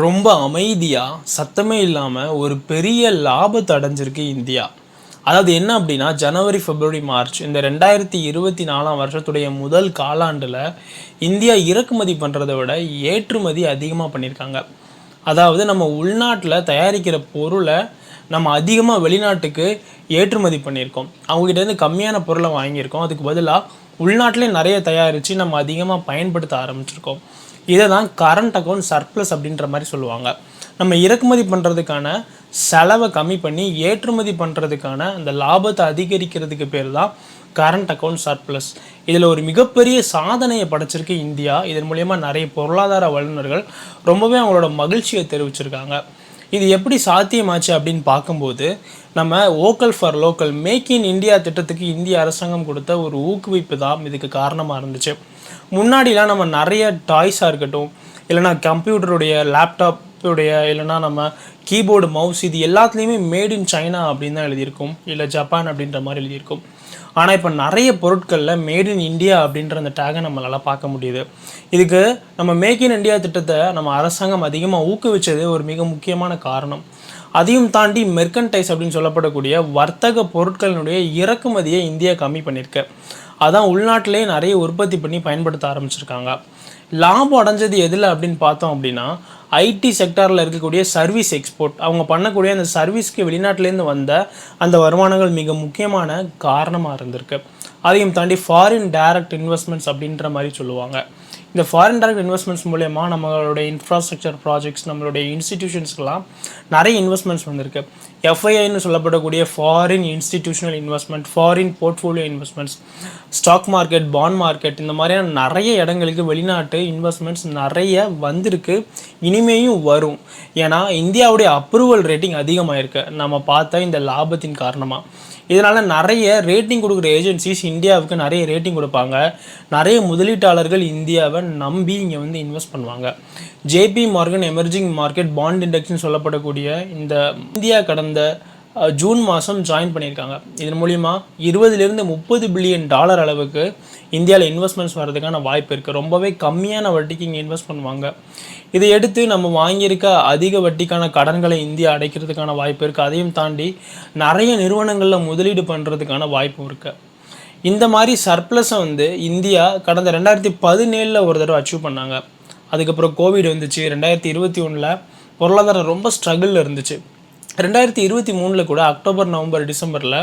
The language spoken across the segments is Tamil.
ரொம்ப அமைதியாக சத்தமே இல்லாமல் ஒரு பெரிய லாபத்தை அடைஞ்சிருக்கு இந்தியா. அதாவது என்ன அப்படின்னா ஜனவரி பிப்ரவரி மார்ச் இந்த ரெண்டாயிரத்தி இருபத்தி நாலாம் வருஷத்துடைய முதல் காலாண்டில் இந்தியா இறக்குமதி பண்ணுறதை விட ஏற்றுமதி அதிகமாக பண்ணியிருக்காங்க. அதாவது நம்ம உள்நாட்டில் தயாரிக்கிற பொருளை நம்ம அதிகமாக வெளிநாட்டுக்கு ஏற்றுமதி பண்ணியிருக்கோம். அவங்ககிட்டேருந்து கம்மியான பொருளை வாங்கியிருக்கோம். அதுக்கு பதிலாக உள்நாட்டிலே நிறைய தயாரித்து நம்ம அதிகமாக பயன்படுத்த ஆரம்பிச்சிருக்கோம். இதை தான் கரண்ட் அக்கௌண்ட் சர்ப்ளஸ் அப்படின்ற மாதிரி சொல்லுவாங்க. நம்ம இறக்குமதி பண்ணுறதுக்கான செலவை கம்மி பண்ணி ஏற்றுமதி பண்ணுறதுக்கான அந்த லாபத்தை அதிகரிக்கிறதுக்கு பேர் தான் கரண்ட் அக்கௌண்ட் சர்ப்ளஸ் இதில் ஒரு மிகப்பெரிய சாதனையை படைச்சிருக்கு இந்தியா. இதன் மூலயமா நிறைய பொருளாதார வல்லுநர்கள் ரொம்பவே அவங்களோட மகிழ்ச்சியை தெரிவிச்சிருக்காங்க. இது எப்படி சாத்தியமாச்சு அப்படின்னு பார்க்கும்போது நம்ம vocal for local make in India திட்டத்துக்கு இந்திய அரசாங்கம் கொடுத்த ஒரு ஊக்குவிப்பு தான் இதுக்கு காரணமாக இருந்துச்சு. முன்னாடிலாம் நம்ம நிறைய டாய்ஸாக இருக்கட்டும் இல்லைனா கம்ப்யூட்டருடைய லேப்டாப்புடைய இல்லைனா நம்ம கீபோர்டு மவுஸ் இது எல்லாத்துலேயுமே மேட் இன் சைனா அப்படின்னு தான் எழுதியிருக்கும். இல்லை ஜப்பான் அப்படின்ற மாதிரி எழுதியிருக்கும். ஆனால் இப்போ நிறைய பொருட்களில் மேட் இன் இந்தியா அப்படின்ற அந்த டேகை நம்மளால் பார்க்க முடியுது. இதுக்கு நம்ம மேக் இன் இந்தியா திட்டத்தை நம்ம அரசாங்கம் அதிகமாக ஊக்குவிச்சது ஒரு மிக முக்கியமான காரணம். அதையும் தாண்டி மெர்கன்டைஸ் அப்படின்னு சொல்லப்படக்கூடிய வர்த்தக பொருட்களினுடைய இறக்குமதியை இந்தியா கம்மி பண்ணியிருக்கு. அதான் உள்நாட்டிலே நிறைய உற்பத்தி பண்ணி பயன்படுத்த ஆரம்பிச்சிருக்காங்க. லாபம் அடைஞ்சது எதில் அப்படின்னு பார்த்தோம் அப்படின்னா ஐடி செக்டாரில் இருக்கக்கூடிய சர்வீஸ் எக்ஸ்போர்ட் அவங்க பண்ணக்கூடிய அந்த சர்வீஸ்க்கு வெளிநாட்டிலேருந்து வந்த அந்த வருமானங்கள் மிக முக்கியமான காரணமாக இருந்திருக்கு. அதையும் தாண்டி ஃபாரின் டைரக்ட் இன்வெஸ்ட்மெண்ட்ஸ் அப்படின்ற மாதிரி சொல்லுவாங்க. இந்த ஃபாரின் டைரக்ட் இன்வெஸ்ட்மெண்ட்ஸ் மூலயமா நம்மளுடைய இன்ஃப்ராஸ்ட்ரக்சர் ப்ராஜெக்ட்ஸ் நம்மளுடைய இன்ஸ்டிடியூஷன்ஸ்க்கெலாம் நிறைய இன்வெஸ்ட்மெண்ட்ஸ் வந்திருக்கு. எஃப்ஐஐன்னு சொல்லப்படக்கூடிய foreign institutional investment foreign portfolio investments stock market bond market இந்த மாதிரியான நிறைய இடங்களுக்கு வெளிநாட்டு இன்வெஸ்ட்மெண்ட்ஸ் நிறைய வந்திருக்கு. இனிமேயும் வரும். ஏன்னா இந்தியாவுடைய அப்ரூவல் ரேட்டிங் அதிகமாயிருக்கு. நம்ம பார்த்த இந்த லாபத்தின் காரணமாக இதனால் நிறைய ரேட்டிங் கொடுக்குற ஏஜென்சிஸ் இந்தியாவுக்கு நிறைய ரேட்டிங் கொடுப்பாங்க. நிறைய முதலீட்டாளர்கள் இந்தியாவை நம்பி இங்கே வந்து இன்வெஸ்ட் பண்ணுவாங்க. JP Morgan emerging market bond இண்டெக்ஸ்னு சொல்லப்படக்கூடிய இந்த இந்தியா கடந்த ஜூன் மாதம் ஜாயின் பண்ணியிருக்காங்க. இதன் மூலிமா இருபதுலேருந்து முப்பது பில்லியன் டாலர் அளவுக்கு இந்தியாவில் இன்வெஸ்ட்மெண்ட்ஸ் வர்றதுக்கான வாய்ப்பு இருக்குது ரொம்பவே கம்மியான வட்டிக்கு இங்கே இன்வெஸ்ட் பண்ணுவாங்க. இதை எடுத்து நம்ம வாங்கியிருக்க அதிக வட்டிக்கான கடன்களை இந்தியா அடைக்கிறதுக்கான வாய்ப்பு இருக்குது அதையும் தாண்டி நிறைய நிறுவனங்களில் முதலீடு பண்ணுறதுக்கான வாய்ப்பும் இருக்குது இந்த மாதிரி சர்ப்ளஸை வந்து இந்தியா கடந்த ரெண்டாயிரத்தி பதினேழில் ஒரு தடவை அச்சீவ் பண்ணாங்க. அதுக்கப்புறம் கோவிட் வந்துச்சு. ரெண்டாயிரத்தி இருபத்தி ஒன்றில் பொருளாதாரம் ரொம்ப ஸ்ட்ரகிளில் இருந்துச்சு. ரெண்டாயிரத்தி இருபத்தி மூணில் கூட அக்டோபர் நவம்பர் டிசம்பரில்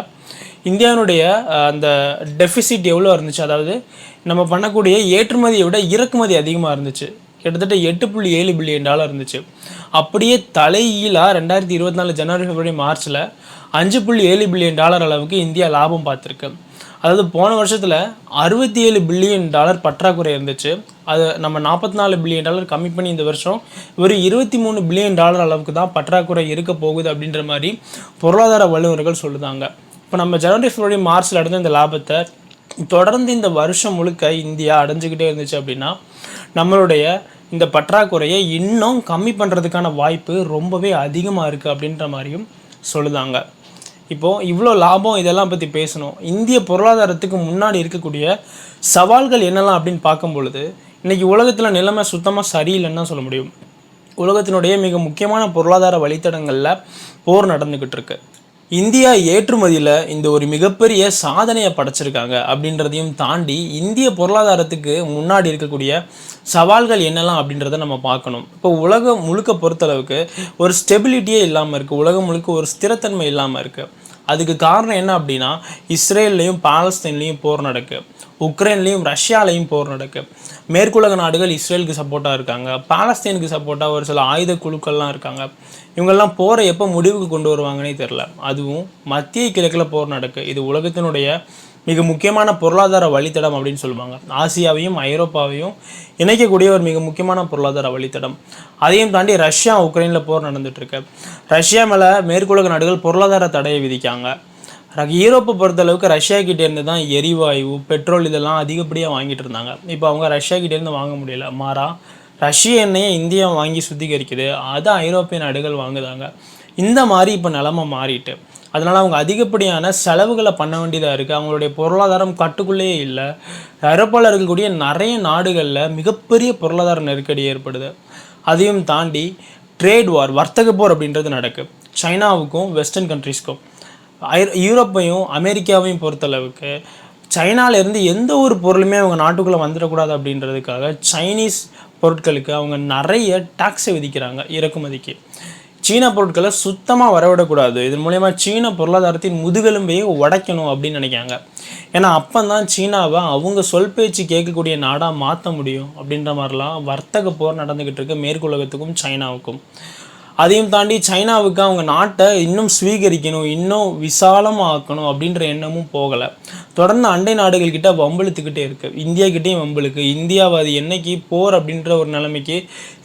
இந்தியாவுடைய அந்த டெஃபிசிட் எவ்வளோ இருந்துச்சு? அதாவது நம்ம பண்ணக்கூடிய ஏற்றுமதியை விட இறக்குமதி அதிகமாக இருந்துச்சு. கிட்டத்தட்ட எட்டு புள்ளி ஏழு பில்லியன் டாலர் இருந்துச்சு. அப்படியே தலையீழாக ரெண்டாயிரத்தி இருபத்தி நாலு ஜனவரி பிப்ரவரி மார்ச்சில் அஞ்சு புள்ளி ஏழு பில்லியன் டாலர் அளவுக்கு இந்தியா லாபம் பார்த்துருக்கு. அதாவது போன வருஷத்தில் அறுபத்தி ஏழு பில்லியன் டாலர் பற்றாக்குறை இருந்துச்சு. அது நம்ம நாற்பத்தி நாலு பில்லியன் டாலர் கம்மி பண்ணி இந்த வருஷம் ஒரு இருபத்தி மூணு பில்லியன் டாலர் அளவுக்கு தான் பற்றாக்குறை இருக்க போகுது அப்படின்ற மாதிரி பொருளாதார வல்லுநர்கள் சொல்லுதாங்க. இப்போ நம்ம ஜனவரி பிப்ரவரி மார்ச்சில் அடைஞ்ச இந்த லாபத்தை தொடர்ந்து இந்த வருஷம் முழுக்க இந்தியா அடைஞ்சுக்கிட்டே இருந்துச்சு அப்படின்னா நம்மளுடைய இந்த பற்றாக்குறையை இன்னும் கம்மி பண்ணுறதுக்கான வாய்ப்பு ரொம்பவே அதிகமாக இருக்குது அப்படின்ற மாதிரியும் சொல்லுதாங்க. இப்போது இவ்வளோ லாபம் இதெல்லாம் பற்றி பேசணும். இந்திய பொருளாதாரத்துக்கு முன்னாடி இருக்கக்கூடிய சவால்கள் என்னெல்லாம் அப்படின்னு பார்க்கும் பொழுது இன்றைக்கி உலகத்தில் நிலைமை சுத்தமாக சரியில்லைன்னு தான் சொல்ல முடியும். உலகத்தினுடைய மிக முக்கியமான பொருளாதார வழித்தடங்களில் போர் நடந்துக்கிட்டு இருக்கு. இந்தியா ஏற்றுமதியில் இந்த ஒரு மிகப்பெரிய சாதனையை படைச்சிருக்காங்க அப்படின்றதையும் தாண்டி இந்திய பொருளாதாரத்துக்கு முன்னாடி இருக்கக்கூடிய சவால்கள் என்னெல்லாம் அப்படின்றத நம்ம பார்க்கணும். இப்போ உலகம் முழுக்க பொறுத்தளவுக்கு ஒரு ஸ்டெபிலிட்டியே இல்லாமல் இருக்குது உலகம் முழுக்க ஒரு ஸ்திரத்தன்மை இல்லாமல் இருக்குது அதுக்கு காரணம் என்ன அப்படின்னா இஸ்ரேல்லையும் பாலஸ்தீன்லேயும் போர் நடக்கு. உக்ரைன்லேயும் ரஷ்யாலையும் போர் நடக்கு. மேற்குலக நாடுகள் இஸ்ரேலுக்கு சப்போர்ட்டாக இருக்காங்க. பாலஸ்தீனுக்கு சப்போர்ட்டாக ஒரு சில ஆயுத குழுக்கள்லாம் இருக்காங்க. இவங்கெல்லாம் போரை எப்போ முடிவுக்கு கொண்டு வருவாங்கன்னே தெரில அதுவும் மத்திய கிழக்கில் போர் நடக்கு. இது உலகத்தினுடைய மிக முக்கியமான பொருளாதார வழித்தடம் அப்படின்னு சொல்லுவாங்க. ஆசியாவையும் ஐரோப்பாவையும் இணைக்கக்கூடிய ஒரு மிக முக்கியமான பொருளாதார வழித்தடம். அதையும் தாண்டி ரஷ்யா உக்ரைனில் போர் நடந்துகிட்ருக்கு ரஷ்யா மேலே மேற்குலக நாடுகள் பொருளாதார தடையை விதிக்காங்க. ர- யூரோப்பை பொறுத்தளவுக்கு ரஷ்யா கிட்டேருந்து தான் எரிவாயு பெட்ரோல் இதெல்லாம் அதிகப்படியாக வாங்கிட்டு இருந்தாங்க. இப்போ அவங்க ரஷ்யா கிட்டேருந்து வாங்க முடியல. மாறா ரஷ்ய எண்ணெயை இந்தியா வாங்கி சுத்திகரிக்குது. அதை ஐரோப்பிய நாடுகள் வாங்குதாங்க. இந்த மாதிரி இப்போ நிலமை மாறிட்டு அதனால் அவங்க அதிகப்படியான செலவுகளை பண்ண வேண்டியதாக இருக்குது அவங்களுடைய பொருளாதாரம் கட்டுக்குள்ளேயே இல்லை. ஐரோப்பாவில் இருக்கக்கூடிய நிறைய நாடுகளில் மிகப்பெரிய பொருளாதார நெருக்கடி ஏற்படுது. அதையும் தாண்டி ட்ரேட் வார் வர்த்தக போர் அப்படின்றது நடக்கு. சைனாவுக்கும் வெஸ்டர்ன் கண்ட்ரீஸ்க்கும் ஐ- யூரோப்பையும் அமெரிக்காவையும் பொறுத்தளவுக்கு சைனால எந்த ஒரு பொருளுமே அவங்க நாட்டுக்குள்ளே வந்துடக்கூடாது அப்படின்றதுக்காக சைனீஸ் பொருட்களுக்கு அவங்க நிறைய டாக்ஸை விதிக்கிறாங்க இறக்குமதிக்கு. சீன பொருட்களை சுத்தமாக வரவிடக்கூடாது. இதன் மூலயமா சீன பொருளாதாரத்தின் முதுகெலும்பையே உடைக்கணும் அப்படின்னு நினைக்காங்க ஏன்னா அப்போ தான் சீனாவை அவங்க சொல் பேச்சு கேட்கக்கூடிய நாடாக மாற்ற முடியும் அப்படின்ற மாதிரிலாம் வர்த்தக போர் நடந்துக்கிட்டு இருக்கு மேற்குலகத்துக்கும் சைனாவுக்கும். அதையும் தாண்டி சைனாவுக்கு அவங்க நாட்டை இன்னும் ஸ்வீகரிக்கணும் இன்னும் விசாலமாக்கணும் அப்படின்ற எண்ணமும் போகலை. தொடர்ந்து அண்டை நாடுகள்கிட்ட வம்பிழுத்துக்கிட்டே இருக்குது இந்தியா கிட்டேயும் வம்பிழுக்கு. இந்தியாவை அது என்னைக்கு போர் அப்படின்ற ஒரு நிலைமைக்கு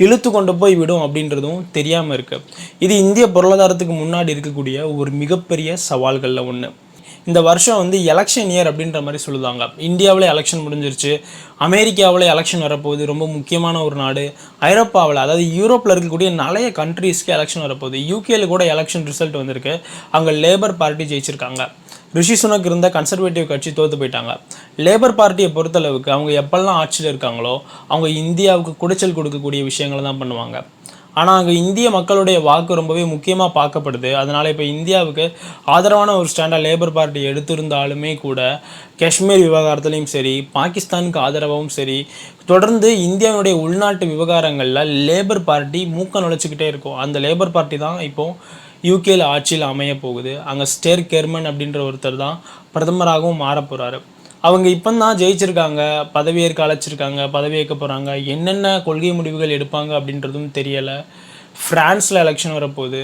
இழுத்து கொண்டு போய் விடும் அப்படின்றதும் தெரியாமல் இருக்குது இது இந்திய பொருளாதாரத்துக்கு முன்னாடி இருக்கக்கூடிய ஒரு மிகப்பெரிய சவால்களில் ஒன்று இந்த வருஷம் வந்து எலெக்ஷன் இயர் அப்படின்ற மாதிரி சொல்லுவாங்க. இந்தியாவில் எலெக்ஷன் முடிஞ்சிருச்சு. அமெரிக்காவில் எலெக்ஷன் வரப்போகுது. ரொம்ப முக்கியமான ஒரு நாடு. ஐரோப்பாவில் அதாவது யூரோப்பில் இருக்கக்கூடிய நிறைய கண்ட்ரீஸ்க்கு எலெக்ஷன் வரப்போகுது. யூகேல கூட எலெக்ஷன் ரிசல்ட் வந்திருக்கு. அங்கே லேபர் பார்ட்டி ஜெயிச்சிருக்காங்க. ரிஷி சுனக் இருந்த கன்சர்வேட்டிவ் கட்சி தோற்று போயிட்டாங்க. லேபர் பார்ட்டியை பொறுத்தளவுக்கு அவங்க எப்பெல்லாம் ஆட்சியில் இருக்காங்களோ அவங்க இந்தியாவுக்கு குடைச்சல் கொடுக்கக்கூடிய விஷயங்களை தான் பண்ணுவாங்க. ஆனால் அங்கே இந்திய மக்களுடைய வாக்கு ரொம்பவே முக்கியமாக பார்க்கப்படுது. அதனால் இப்போ இந்தியாவுக்கு ஆதரவான ஒரு ஸ்டாண்டாக லேபர் பார்ட்டி எடுத்திருந்தாலுமே கூட காஷ்மீர் விவகாரத்துலேயும் சரி பாகிஸ்தானுக்கு ஆதரவாகவும் சரி தொடர்ந்து இந்தியாவுடைய உள்நாட்டு விவகாரங்களில் லேபர் பார்ட்டி மூக்க நுழைச்சிக்கிட்டே இருக்கும். அந்த லேபர் பார்ட்டி தான் இப்போது யூகேல ஆட்சியில் அமைய போகுது. அங்கே ஸ்டேர் கெர்மன் அப்படின்ற ஒருத்தர் தான் பிரதமராகவும் மாறப் போகிறாரு அவங்க இப்போ தான் ஜெயிச்சிருக்காங்க பதவியேற்க அழைச்சிருக்காங்க பதவியேற்க போகிறாங்க என்னென்ன கொள்கை முடிவுகள் எடுப்பாங்க அப்படின்றதும் தெரியலை. ஃப்ரான்ஸில் எலெக்ஷன் வரப்போகுது.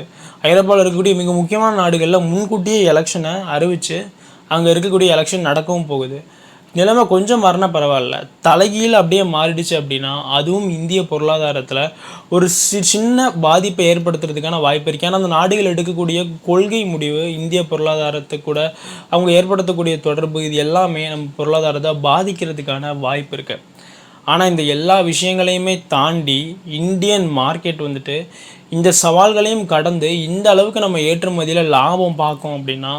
ஐரோப்பாவில் இருக்கக்கூடிய மிக முக்கியமான நாடுகளில் முன்கூட்டியே எலெக்ஷனை அறிவித்து அங்கே இருக்கக்கூடிய எலெக்ஷன் நடக்கவும் போகுது. நிலைமை கொஞ்சம் வரணும் பரவாயில்ல. தலைகீழ் அப்படியே மாறிடுச்சு அப்படின்னா அதுவும் இந்திய பொருளாதாரத்தில் ஒரு சி சின்ன பாதிப்பை ஏற்படுத்துறதுக்கான வாய்ப்பு இருக்குது ஏன்னா அந்த நாடுகள் எடுக்கக்கூடிய கொள்கை முடிவு இந்திய பொருளாதாரத்தை கூட அவங்க ஏற்படுத்தக்கூடிய தொடர்பு இது எல்லாமே நம்ம பொருளாதாரத்தை பாதிக்கிறதுக்கான வாய்ப்பு இருக்குது ஆனால் இந்த எல்லா விஷயங்களையுமே தாண்டி இந்தியன் மார்க்கெட் வந்துட்டு இந்த சவால்களையும் கடந்து இந்த அளவுக்கு நம்ம ஏற்றுமதியில் லாபம் பார்க்கோம் அப்படின்னா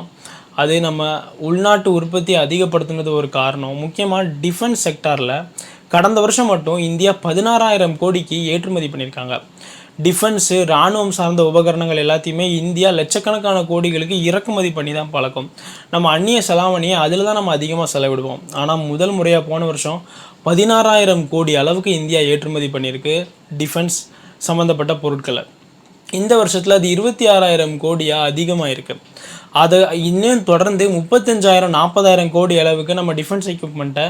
அது நம்ம உள்நாட்டு உற்பத்தி அதிகப்படுத்துனது ஒரு காரணம். முக்கியமாக டிஃபென்ஸ் செக்டாரில் கடந்த வருஷம் மட்டும் இந்தியா பதினாறாயிரம் கோடிக்கு ஏற்றுமதி பண்ணியிருக்காங்க. டிஃபென்ஸு இராணுவம் சார்ந்த உபகரணங்கள் எல்லாத்தையுமே இந்தியா லட்சக்கணக்கான கோடிகளுக்கு இறக்குமதி பண்ணி தான் பழக்கம். நம்ம அந்நிய செலாவணியை அதில் தான் நம்ம அதிகமாக செலவிடுவோம். ஆனால் முதல் முறையாக போன வருஷம் பதினாறாயிரம் கோடி அளவுக்கு இந்தியா ஏற்றுமதி பண்ணியிருக்கு டிஃபென்ஸ் சம்மந்தப்பட்ட பொருட்களை. இந்த வருஷத்தில் அது இருபத்தி ஆறாயிரம் கோடியாக அதிகமாக இருக்கு அதை இன்னும் தொடர்ந்து முப்பத்தஞ்சாயிரம் நாற்பதாயிரம் கோடி அளவுக்கு நம்ம டிஃபென்ஸ் எக்யூப்மெண்ட்டை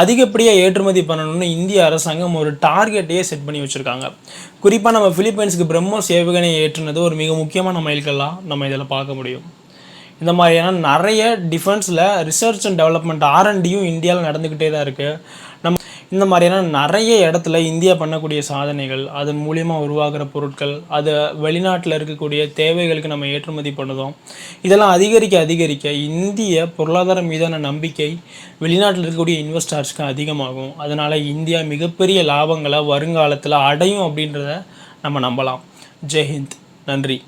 அதிகப்படியாக ஏற்றுமதி பண்ணணும்னு இந்திய அரசாங்கம் ஒரு டார்கெட்டையே செட் பண்ணி வச்சுருக்காங்க. குறிப்பாக நம்ம ஃபிலிப்பைன்ஸுக்கு பிரம்மோஸ் ஏவுகணை ஏற்றுனது ஒரு மிக முக்கியமான மைல்கல்லாம் நம்ம இதில் பார்க்க முடியும். இந்த மாதிரியான நிறைய டிஃபென்ஸில் ரிசர்ச் அண்ட் டெவலப்மெண்ட் ஆர்என்டியும் இந்தியாவில் நடந்துக்கிட்டே தான் இருக்குது இந்த மாதிரியான நிறைய இடத்துல இந்தியா பண்ணக்கூடிய சாதனைகள் அதன் மூலியமாக உருவாகிற பொருட்கள் அதை வெளிநாட்டில் இருக்கக்கூடிய தேவைகளுக்கு நம்ம ஏற்றுமதி பண்ணுதோம் இதெல்லாம் அதிகரிக்க அதிகரிக்க இந்திய பொருளாதாரம் மீதான நம்பிக்கை வெளிநாட்டில் இருக்கக்கூடிய இன்வெஸ்டர்ஸ்க்கு அதிகமாகும். அதனால் இந்தியா மிகப்பெரிய லாபங்களை வருங்காலத்தில் அடையும் அப்படின்றத நம்ம நம்பலாம். ஜெய்ஹிந்த் நன்றி.